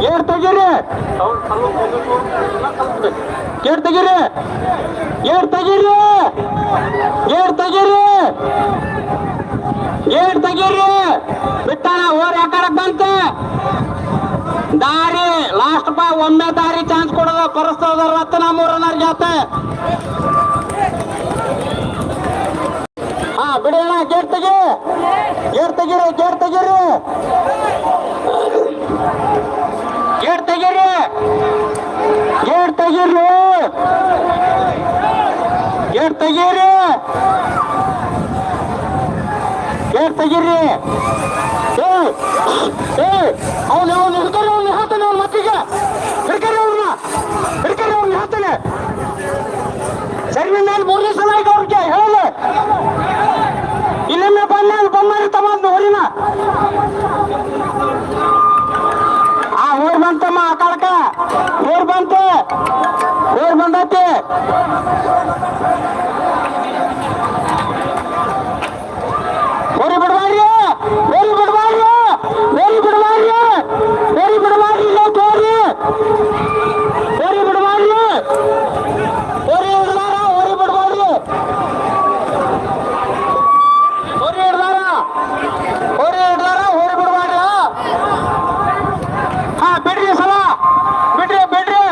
Gate ತೆಗೀರಿ air ತೆಗೀರಿ air ತೆಗೀರಿ ಏರ್ ತೆಗೀರಿ ಬಿಟ್ಟಾನ ಓರ್ ಯಾಕಡಕ್ ಬಂತ? ದಾರಿ ಲಾಸ್ಟ್ ಪಾ ಒಮ್ಮೆ ದಾರಿ ಚಾನ್ಸ್ ಕೊಡೋದ ಕೊರಸ್ತದ ರತ್ನ ಮೂರನರ್ ಜಾತೆ. ಹಾ, ಬಿಡಿ ಅಣ್ಣ ಗೇಟ್ ತೆಗಿ ಗೇಟ್ ತೆಗೀರಿ ಗೇಟ್ ತೆಗೀರಿ ಗೇಟ್ ತೆಗೀರಿ ಗೇಟ್ ತೆಗೀರಿ ಗೇಟ್ ತೆಗೀರಿ ಗೇಟ್ ತೆಗೀರಿ ಏ ಏ, ಅವನು ಅವನು ಹಿಡ್ಕೊಂಡು ಅವನು ಹೇಳ್ತಾನೆ ಅವ್ನ ಮತ್ತಿಗೆ. ಹಿಡ್ಕೊಂಡು ಅವ್ರನ್ನ ಹಿಡ್ಕೊಂಡು ಅವ್ನು ಹೇಳ್ತಾನೆ ಸರಿ ನಾನು ಮೂರನೇ ಸಲ ಆಯ್ತು ಅವ್ರಿಗೆ, ಹೇಳಿ. ಇಲ್ಲೊಮ್ಮೆ ಬಂದ ಬೊಮ್ಮಾರಿ ತಮ್ಮ ಊರಿನ ಆ ಊರ್ ಬಂತಮ್ಮ, ಆ ಊರ್ ಬಂತೆ ಬೋರ್ ಬಂದೈತಿ ಊರಿ ಬಿಡಬಾರ್ರಿ ಊರಿ ಬಿಡಬಾರ್ರಿ ಊರಿ ಬಿಡಬಾರ್ರಿ ಊರಿ ಬಿಡಬಾರ್ರಿ ಇಲ್ಲ ತೋರಿ ಊರಿ ಬಿಡಬಾರ್ರಿ ಊರಿ ಹಿಡ್ದಾರ ಊರಿ ಬಿಡಬಾರ್ರಿ ಊರಿ ಹಿಡ್ದಾರ ಊರಿ ಹಿಡ್ದಾರ ಊರಿ ಬಿಡಬಾರ್ರಿ ಹಾ ಬಿಡ್ರಿ ಸಲ ಬಿಡ್ರಿ ಬಿಡ್ರಿ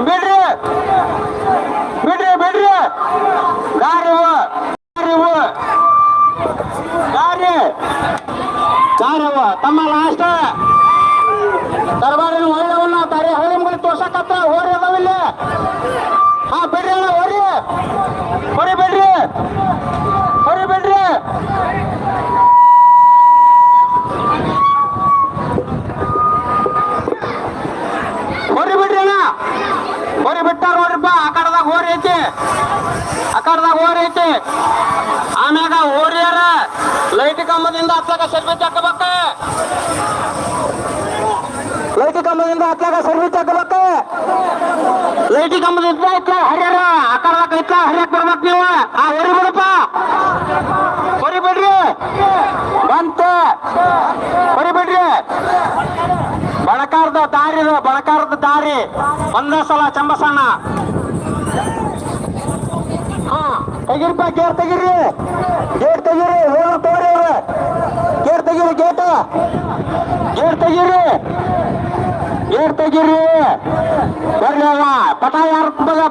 ಬಿಡ್ರಿ ಬಿಡ್ರಿ ಬಿಡ್ರಿ ಗಾರಿ ಇವು ಗಾರಿ ಇವು ಗಾರಿ ಗಾರಿ ಇವು ತಮ್ಮ ಲಾಸ್ಟ್ ದರ್ಬಾರಿನ ಒಳ್ಳೆವನ್ನ ತಾರಿ ಹಳ್ಳಿ ಮುಗಿ ತೋರ್ಸಕತ್ತ ಹೋರಿ ಅದಾವಿಲ್ಲ ಹಾ, ಬಿಡ್ರಿ ಅಣ್ಣ, ಹೋರಿ. ಹೊರಿ ಬಿಡ್ರಿ. ಹೊರಿ ಬಿಡ್ರಿ. ಹೊರಿ ಬಿಡ್ರಿ ಅಣ್ಣ. ಹೊರಿ ಬಿಟ್ಟಾರ ನೋಡ್ರಿಪ್ಪ, ಆ ಕಡದಾಗ ಹೋರಿ ಐತಿ. ಆ ಕಡದಾಗ ಹೋರಿ ಐತಿ. ಆಮ್ಯಾಗ ಹೋರಿಯಾರ ಲೈಟ್ ಕಂಬದಿಂದ ಹತ್ಲಾಗ ಸರ್ವಿಸ್ ಹಾಕಬೇಕ ಕಂಬದಿಂದ ಹತ್ಲಾಗ ಸರ್ವಿಸ್ ಹಾಕಬೇಕ ಲೈಟ್ ಕಂಬದಿಂದ ಇತ್ತ ಹರಿಯರ ಆ ಕಡದಾಗ ಇತ್ಲ ಹರಿಯಕ್ ಬರ್ಬೇಕು ನೀವು? ಆ ಹೊರಿ ಬಿಡಪ್ಪ. ಹೊರಿ ಬಿಡ್ರಿ. ಬಂತ. ಹೊರಿ ಬಿಡ್ರಿ. ಬಣಕಾರದ ದಾರಿ ಇದು, ಬಣಕಾರದ ದಾರಿ. ಒಂದೇ ಸಲ ಚಂಬಸಣ್ಣ. ಹಾ. ತೆಗಿರಿಪ್ಪ ಗೇರ್ ತೆಗಿರಿ ಗೇಟ್ ತೆಗಿರಿ ಹೋಗ ತೋರಿ ಗೇಟ್ ತೆಗಿರಿ ಗೇಟ್. ಗೇಟ್ ತೆಗಿರಿ ಗೇಟ್ ತೆಗಿರಿ ಬರ್ಲಿ ಅವ. ಪಟ ಯಾರ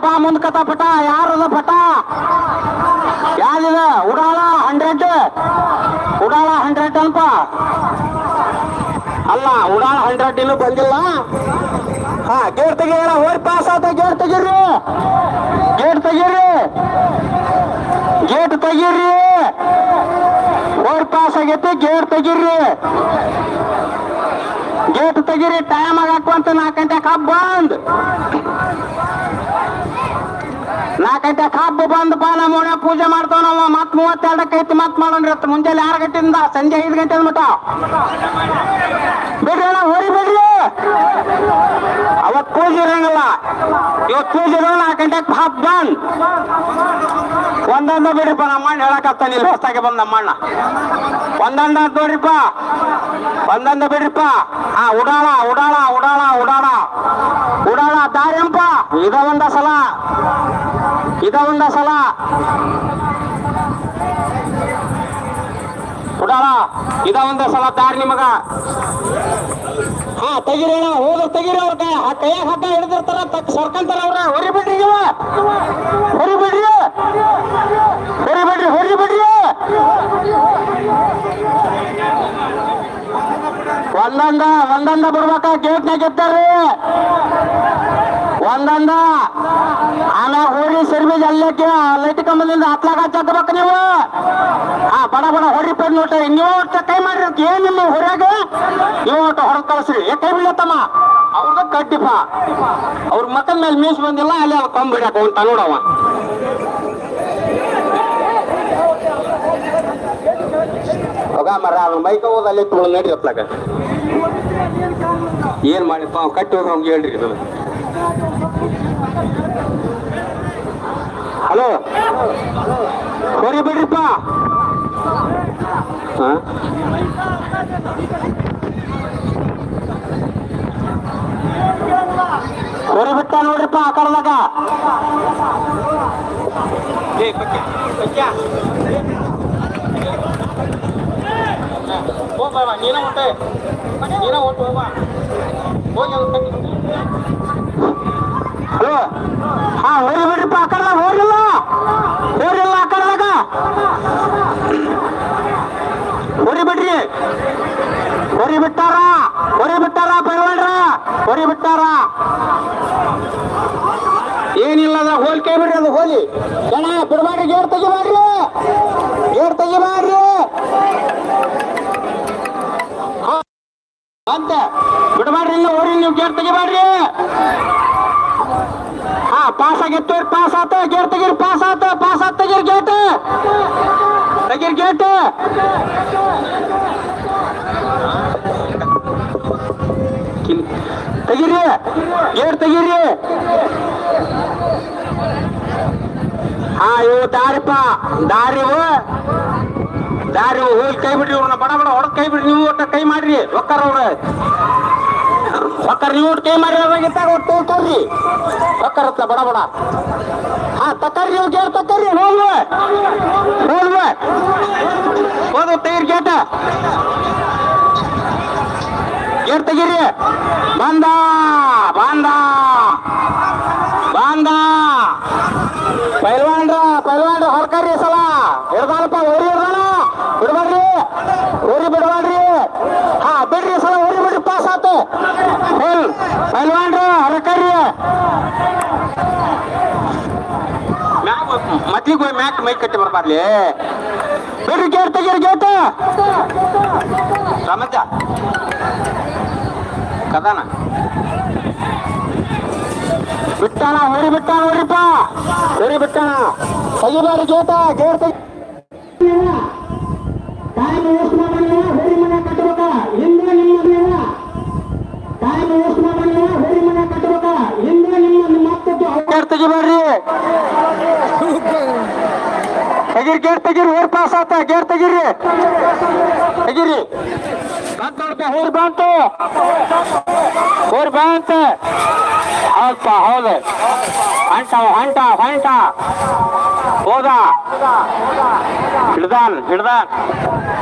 ಬಾ ಮುಂದ್ಕತ ಪಟ ಯಾರದ ಪಟ? ಯಾರಿದ? ಉಡಾಳ ಹಂಡ್ರೆಡ್ ಉಡಾಳ ಹಂಡ್ರೆಡ್ ಅನ್ಪ ಅಲ್ಲ, ಉಡಾಳ ಹಂಡ್ರೆಡ್ ಇನ್ನೂ ಬಂದಿಲ್ಲ. ಹಾ, ಗೇಟ್ ತೆಗಿಯಲ್ಲ ಹೋಗಿ ಪಾಸ್ ಆತ ಗೇಟ್ ತೆಗೀರಿ ಗೇಟ್ ತೆಗೀರಿ ಗೇಟ್ ತೆಗೀರಿ ಹೋಗಿ ಪಾಸ್ ಆಗೈತಿ, ಗೇಟ್ ತೆಗೀರಿ ಗೇಟ್ ತೆಗೀರಿ ಟೈಮ್ ಆಗಾಕುವಂತ ನಾಲ್ಕು ಗಂಟೆ ಕಬ್ಬು ಬಂದ್. ನಾಲ್ಕು ಗಂಟೆ ಹಬ್ಬ ಬಂದ್ ಬಾ ನಮ್ಮ ಓಣ್ಯಾಗ ಪೂಜೆ ಮಾಡ್ತಾವ ಮತ್ ಮೂವತ್ತೆರಡಕ್ಕೆ ಐತಿ ಮತ್ ಮಾಡೋಣ್ರಿ ಇವತ್ತು ಮುಂಜಾನೆ ಆರು ಗಂಟೆಯಿಂದ ಸಂಜೆ ಐದು ಗಂಟೆ ಮಟ ಬಿಡ್ರಿ ಅಣ್ಣ, ಹೋರಿ, ಬಿಡ್ರಿ. ಅವತ್ ಪೂಜೆ ಇರಂಗಿಲ್ಲ. ಇವತ್ ಪೂಜೆ ಇರೋ ನಾಲ್ಕು ಗಂಟೆಗೆ ಹಬ್ಬ ಬಂದ್ ಒಂದೊಂದ ಬಿಡ್ರಿಪ್ಪ ನಮ್ಮ ಅಣ್ಣ ಹೇಳಕತ್ತಾನ ಇಲ್ಲಿ ಹೊಸ್ತಾಗೆ ಬಂದ ನಮ್ಮ ಅಣ್ಣ ಒಂದೊಂದ ಅಂತ ನೋಡ್ರಿಪ್ಪ ಒಂದೊಂದ ಬಿಡ್ರಿಪ್ಪ ಹಾ ಉಡಾಳ ಉಡಾಳ ಉಡಾಳ ಉಡಾಳ ಉಡಾಳ ದಾರಿಯಂಪ ಇದ ಒಂದ ಸಲ ಇದ ಒಂದ ಸಲ ಉಡಾಳ ಇದ ಒಂದ ಸಲ ದಾರಿ ನಿಮಗ. ಹಾ, ತೆಗಿರಿ ಅಣ್ಣ, ಹೋದ್ರ ತೆಗಿರಿ ಅವ್ರ ಆ ಕೈಯಾಗ ಹಗ್ಗ ಹಿಡಿದಿರ್ತಾರ, ತಕ್ಕ ಸರ್ಕಂತಾರ ಅವ್ರ. ಹೊರಿ ಬಿಡ್ರಿ ಇವ ಹೊರಿ ಬಿಡ್ರಿ. ಹೊರಿ ಬಿಡ್ರಿ ಹೊರಿ ಬಿಡ್ರಿ. ಒಂದೊಂದ ಒಂದೊಂದ ಬಿಡ್ಬೇಕ ಗೇಟ್ನಾಗ ಇದ್ದಾರ್ರಿ. ಒಂದೊಂದ. ಆನ ಹೋರಿ ಸರ್ವಿಸ್ ಅಲ್ಲಕ್ಕೆ ಲೈಟ್ ಕಂಬದಿಂದ ಹತ್ಲಾಗ ಹಚ್ಚಬೇಕು ನೀವು. ಆ, ಬಡ ಬಡ ಹೊರಿ ಪೇಡ್ ನೋಟ ನೀವು ಕೈ ಮಾಡ್ರಿ ಏನಿಲ್ಲ ಹೊರಗ ನೀವು ಒಟ್ಟು ಹೊರಗೆ ಕಳಿಸ್ರಿ. ಏ, ಕೈ ಬಿಡ್ಲತ್ತಮ್ಮ ಅವ್ರದ ಕಟ್ಟಿಪ್ಪ ಅವ್ರ ಮಕ್ಕಳ ಮೇಲೆ ಮೀಸ್ ಬಂದಿಲ್ಲ, ಅಲ್ಲಿ ಅಲ್ಲಿ ಕೊಂಬ್ ಬಿಡಕ ಅಂತ ನೋಡವ ಹೋಗ ಮರ ಅವ್ನ ಮೈಕ ಹೋದಲ್ಲಿ ತುಳು ನಡಿ ಹತ್ಲಾಗ. ಏನ್ ಮಾಡಿಪ್ಪ ಕಟ್ಟಿ ಹೋಗಿ ಹೇಳ್ರಿ ನನಗೆ ಹಲೋ ಹೋರಿ ಬಿಡ್ರಿಪ್ಪ ಹಾ ನೋಡ್ರಿಪ್ಪ ಆ ಕಡದಾಗ ಹೋಗ್ಬಾ ನೀನ ಹೊಂಟೆ ನೀನ ಹೊಂಟು ಹೋಗ್ಬಾ ಹೋಗಿ ಹಲೋ ಹಾ ಹೋರಿ ಬಿಡ್ರಿಪ್ಪ, ಆ ಕಡೆದಾಗ ಹೋರಿಲ್ಲ ಹೋರಿಲ್ಲ ಆ ಕಡದಾಗ. ಹೋರಿ ಬಿಡ್ರಿ. ಹೊರಿ ಬಿಟ್ಟಾರ? ಹೊರಿ ಬಿಟ್ಟಾರ ಬೆಳವಣ್ರ ಹೊರಿ ಬಿಟ್ಟಾರ? ಏನಿಲ್ಲ ಅದ ಹೋಲ್ ಕೈ ಬಿಡ್ರಿ ಅದು, ಹೋಲಿ. ಜನ ಬಿಡಬೇಡ್ರಿ ಗೇರ್ ತೆಗಿಬಾರ್ರಿ. ಗೇರ್ ತೆಗಿಬಾರ್ರಿ. ಅಂತ ಬಿಡಬೇಡ್ರಿ ಇಲ್ಲ ಹೋರಿ ನೀವು ಗೇಟ್ ತೆಗಿಬೇಡ್ರಿ ಹಾ ಪಾಸ್ ಆಗಿತ್ತು ಪಾಸ್ ಆತ ಗೇಟ್ ತೆಗೀರಿ ಪಾಸ್ ಆತ ಪಾಸ್ ಆತ ತೆಗೀರಿ ಗೇಟ್ ತೆಗೀರಿ ಗೇಟ್ ಕಿಲ್- ತೆಗೀರಿ ಗೇಟ್ ತೆಗೀರಿ ಹಾ ಇವು ದಾರಿಪ್ಪ ದಾರಿ ಇವು ದಾರಿ ಇವು ಹೋಗಿ ಕೈ ಬಿಡ್ರಿ ಇವ್ರನ್ನ ಬಡ ಬಡ ಹೊಡೆದ್ ಕೈ ಬಿಡ್ರಿ ನೀವು ಒಟ್ಟ ಕೈ ಮಾಡ್ರಿ ಒಕ್ಕಾರ ಅವ್ರ ಒಕ್ಕಾರ ನೀವು ಕೈ ಅದ್ರಾಗಿತ್ತಾಗ ಒಟ್ಟು ತೋರ್ರಿ. ಹತ್ರ ಬಡ ಬಡ. ಹಾ ತಕ್ಕರಿ ನೀವು ಗೇಟ್ ತಕ್ಕರಿ ಹೋಗ್ವ. ಹೋಗ್ವ. ಹೋದು ತೈರ್ ಗೇಟ. ಗೇಟ್ ತೆಗೀರಿ. ಬಂದ ಬಂದ. ಬಂದ. ಪೈಲ್ವಾನ್ರ ಪೈಲ್ವಾನ್ರ ಹೊರ್ಕರ್ರಿ ಸಲ. ಹಿಡ್ದಾನಪ್ಪ ಓರಿ ಹಿಡ್ದಾನ. ಬಿಡ್ಬಾರ್ರಿ. ಓರಿ ಬಿಡಬೇಡ್ರಿ ಹಾ ಬಿಡ್ರಿ ಸಲ ಓರಿ ಬಿಡ್ರಿ ಪೈಲ್ವಾನ್ರ ಹೊರಕರಿ ಮದ್ಲಿಗೆ ಹೋಗಿ ಮ್ಯಾಕ್ ಮೈ ಕಟ್ಟಿ ಬರ್ಬಾರ್ಲಿ. ಬಿಡ್ರಿ, ಗೇಟ್ ತೆಗೀರಿ ಗೇಟ್ ಬಿಟ್ಟಾನ ಹೊರಿ ಬಿಟ್ಟಾನ ಹೊರಿಪ್ಪ ಹೊರಿ ಬಿಟ್ಟಾನ. ತೆಗಿಬೇಡಿ ಗೇಟ, ಗೇಟ್ ಟೈಮ್ ವೇಸ್ಟ್ ಮಾಡಲ್ಲ ಹೊರಿ ಮನೆ ಕಟ್ಟಬೇಕ ಹಿಂದೆ ನಿಮ್ಮ ಮನೆಯ ಟೈಮ್ ವೇಸ್ಟ್ ಮಾಡಲ್ಲ ಹೊರಿ ಮನೆ ಕಟ್ಟಬೇಕ ಹಿಂದೆ ನಿಮ್ಮ ನಿಮ್ಮ ಅಪ್ಪದ್ದು ಗೇಟ್ ತೆಗಿಬೇಡ್ರಿ ತೆಗೀರಿ ಗೇಟ್ ತೆಗೀರಿ ಓರ್ ಪಾಸ್ ಆತ ಗೇಟ್ ತೆಗೀರಿ ತೆಗೀರಿ ಬಂತ ನೋಡಪ್ಪ ಹೋರ್ ಬಂತು ಹೋರ್ ಬಂತ ಹೌದಪ್ಪ ಹೌದು ಹೊಂಟ ಹೊಂಟ ಹೊಂಟ ಹೋದ ಹಿಡ್ದಾನ್ ಹಿಡ್ದಾನ್